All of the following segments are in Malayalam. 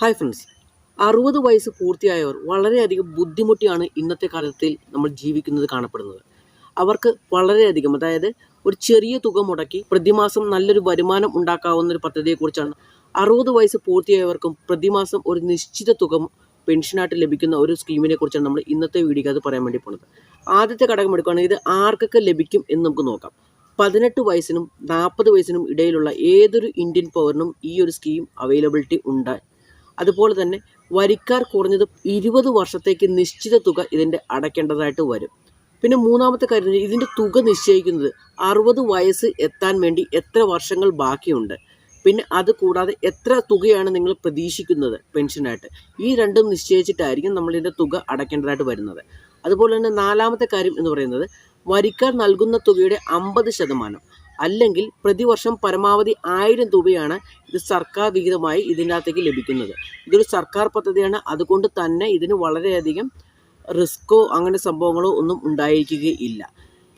ഹായ് ഫ്രണ്ട്സ് അറുപത് വയസ്സ് പൂർത്തിയായവർ വളരെയധികം ബുദ്ധിമുട്ടിയാണ് ഇന്നത്തെ കാലത്തിൽ നമ്മൾ ജീവിക്കുന്നത് കാണപ്പെടുന്നത്. അവർക്ക് വളരെയധികം അതായത് ഒരു ചെറിയ തുക മുടക്കി പ്രതിമാസം നല്ലൊരു വരുമാനം ഉണ്ടാക്കാവുന്ന ഒരു പദ്ധതിയെക്കുറിച്ചാണ്. അറുപത് വയസ്സ് പൂർത്തിയായവർക്കും പ്രതിമാസം ഒരു നിശ്ചിത തുക പെൻഷനായിട്ട് ലഭിക്കുന്ന ഒരു സ്കീമിനെ കുറിച്ചാണ് നമ്മൾ ഇന്നത്തെ വീഡിയോക്കകത്ത് പറയാൻ വേണ്ടി പോകുന്നത്. ആദ്യത്തെ ഘടകം എടുക്കുകയാണെങ്കിൽ ഇത് ആർക്കൊക്കെ ലഭിക്കും എന്ന് നമുക്ക് നോക്കാം. പതിനെട്ട് വയസ്സിനും നാൽപ്പത് വയസ്സിനും ഇടയിലുള്ള ഏതൊരു ഇന്ത്യൻ പൗരനും ഈ ഒരു സ്കീം അവൈലബിലിറ്റി ഉണ്ട്. അതുപോലെ തന്നെ വരിക്കാർ കുറഞ്ഞത് ഇരുപത് വർഷത്തേക്ക് നിശ്ചിത തുക ഇതിന്റെ അടയ്ക്കേണ്ടതായിട്ട് വരും. പിന്നെ മൂന്നാമത്തെ കാര്യം ഇതിന്റെ തുക നിശ്ചയിക്കുന്നത് അറുപത് വയസ്സ് എത്താൻ വേണ്ടി എത്ര വർഷങ്ങൾ ബാക്കിയുണ്ട്. പിന്നെ അത് കൂടാതെ എത്ര തുകയാണ് നിങ്ങൾ പ്രതീക്ഷിക്കുന്നത് പെൻഷനായിട്ട്. ഈ രണ്ടും നിശ്ചയിച്ചിട്ടായിരിക്കും നമ്മൾ ഇതിന്റെ തുക അടയ്ക്കേണ്ടതായിട്ട് വരുന്നത്. അതുപോലെ തന്നെ നാലാമത്തെ കാര്യം എന്ന് പറയുന്നത് വരിക്കാർ നൽകുന്ന തുകയുടെ അമ്പത് ശതമാനം. അല്ലെങ്കിൽ പ്രതിവർഷം പരമാവധി ആയിരം രൂപയാണ് ഇത് സർക്കാർ വിഹിതമായി ഇതിനകത്തേക്ക് ലഭിക്കുന്നത്. ഇതൊരു സർക്കാർ പദ്ധതിയാണ്. അതുകൊണ്ട് തന്നെ ഇതിന് വളരെയധികം റിസ്ക്കോ അങ്ങനെ സംഭവങ്ങളോ ഒന്നും ഉണ്ടായിരിക്കുകയില്ല.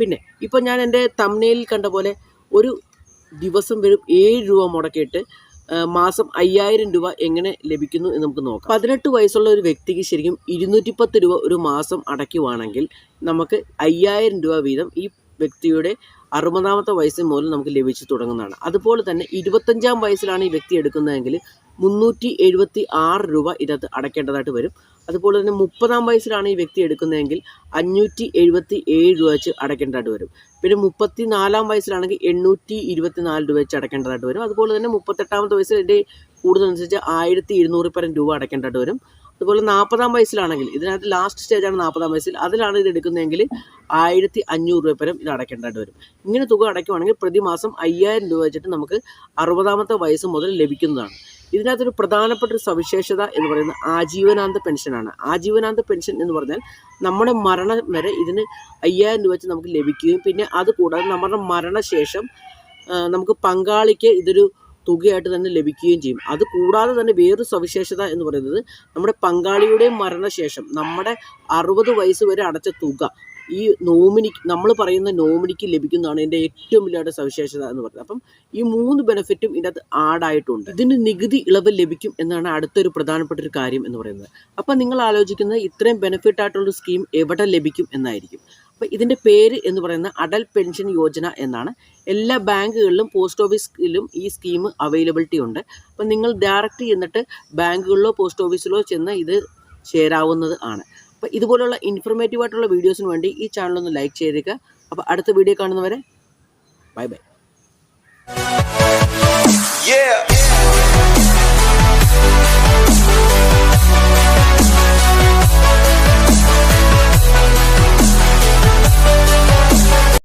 പിന്നെ ഇപ്പോൾ ഞാൻ എന്റെ തമ്നയിൽ കണ്ട പോലെ ഒരു ദിവസം വരും ഏഴ് രൂപ മുടക്കിയിട്ട് മാസം അയ്യായിരം രൂപ എങ്ങനെ ലഭിക്കുന്നു എന്ന് നമുക്ക് നോക്കാം. പതിനെട്ട് വയസ്സുള്ള ഒരു വ്യക്തിക്ക് ശരിക്കും ഇരുന്നൂറ്റി പത്ത് രൂപ ഒരു മാസം അടയ്ക്കുവാണെങ്കിൽ നമുക്ക് അയ്യായിരം രൂപ വീതം ഈ വ്യക്തിയുടെ അറുപതാമത്തെ വയസ്സ് മുതൽ നമുക്ക് ലഭിച്ചു തുടങ്ങുന്നതാണ്. അതുപോലെ തന്നെ ഇരുപത്തഞ്ചാം വയസ്സിലാണ് ഈ വ്യക്തി എടുക്കുന്നതെങ്കിൽ മുന്നൂറ്റി എഴുപത്തി ആറ് രൂപ ഇതിനകത്ത് അടയ്ക്കേണ്ടതായിട്ട് വരും. അതുപോലെ തന്നെ മുപ്പതാം വയസ്സിലാണ് ഈ വ്യക്തി എടുക്കുന്നതെങ്കിൽ അഞ്ഞൂറ്റി എഴുപത്തി ഏഴ് രൂപ വെച്ച് അടയ്ക്കേണ്ടതായിട്ട് വരും. പിന്നെ മുപ്പത്തി നാലാം വയസ്സിലാണെങ്കിൽ എണ്ണൂറ്റി ഇരുപത്തി നാല് രൂപ വെച്ച് അടയ്ക്കേണ്ടതായിട്ട് വരും. അതുപോലെ തന്നെ മുപ്പത്തെട്ടാമത്തെ വയസ്സിൽ ഇതിന്റെ കൂടുതലനുസരിച്ച് ആയിരത്തി ഇരുന്നൂറ് പരം രൂപ അടയ്ക്കേണ്ടതായിട്ട് വരും. അതുപോലെ നാൽപ്പതാം വയസ്സിലാണെങ്കിൽ ഇതിനകത്ത് ലാസ്റ്റ് സ്റ്റേജാണ് നാൽപ്പതാം വയസ്സിൽ. അതിലാണ് ഇത് എടുക്കുന്നതെങ്കിൽ ആയിരത്തി അഞ്ഞൂറ് രൂപ പരം ഇത് അടയ്ക്കേണ്ടതായിട്ട് വരും. ഇങ്ങനെ തുക അടയ്ക്കുവാണെങ്കിൽ പ്രതിമാസം അയ്യായിരം രൂപ വെച്ചിട്ട് നമുക്ക് അറുപതാമത്തെ വയസ്സ് മുതൽ ലഭിക്കുന്നതാണ്. ഇതിനകത്തൊരു പ്രധാനപ്പെട്ട ഒരു സവിശേഷത എന്ന് പറയുന്നത് ആജീവനാന്ത പെൻഷനാണ് ആജീവനാന്ത പെൻഷൻ എന്ന് പറഞ്ഞാൽ നമ്മുടെ മരണം വരെ ഇതിന് അയ്യായിരം രൂപ വെച്ച് നമുക്ക് ലഭിക്കുകയും പിന്നെ അത് കൂടാതെ നമ്മുടെ മരണശേഷം നമുക്ക് പങ്കാളിക്ക് ഇതൊരു തുകയായിട്ട് തന്നെ ലഭിക്കുകയും ചെയ്യും. അത് കൂടാതെ തന്നെ വേറൊരു സവിശേഷത എന്ന് പറയുന്നത് നമ്മുടെ പങ്കാളിയുടെ മരണശേഷം നമ്മുടെ അറുപത് വയസ്സ് വരെ അടച്ച തുക ഈ നോമിനി നമ്മൾ പറയുന്ന നോമിനിക്ക് ലഭിക്കുന്നതാണ് ഇതിന്റെ ഏറ്റവും വലിയ സവിശേഷത എന്ന് പറയുന്നത്. അപ്പം ഈ മൂന്ന് ബെനിഫിറ്റും ഇതിനകത്ത് ആഡായിട്ടുണ്ട് ഇതിന് നികുതി ഇളവ് ലഭിക്കും എന്നാണ് അടുത്തൊരു പ്രധാനപ്പെട്ട ഒരു കാര്യം എന്ന് പറയുന്നത്. അപ്പം നിങ്ങൾ ആലോചിക്കുന്നത് ഇത്രയും ബെനിഫിറ്റ് ആയിട്ടുള്ള സ്കീം എവിടെ ലഭിക്കും എന്നായിരിക്കും. അപ്പം ഇതിന്റെ പേര് എന്ന് പറയുന്നത് അടൽ പെൻഷൻ യോജന എന്നാണ്. എല്ലാ ബാങ്കുകളിലും പോസ്റ്റ് ഓഫീസിലും ഈ സ്കീം അവൈലബിലിറ്റി ഉണ്ട്. അപ്പം നിങ്ങൾ ഡയറക്റ്റ് ചെന്നിട്ട് ബാങ്കുകളിലോ പോസ്റ്റ് ഓഫീസിലോ ചെന്ന് ഇത് ചേരാവുന്നത് ആണ്. അപ്പോൾ ഇതുപോലുള്ള ഇൻഫർമേറ്റീവ് ആയിട്ടുള്ള വീഡിയോസിന് വേണ്ടി ഈ ചാനലൊന്ന് ലൈക്ക് ചെയ്തേക്കുക അപ്പോൾ അടുത്ത വീഡിയോ കാണുന്നവരെ ബൈ ബൈ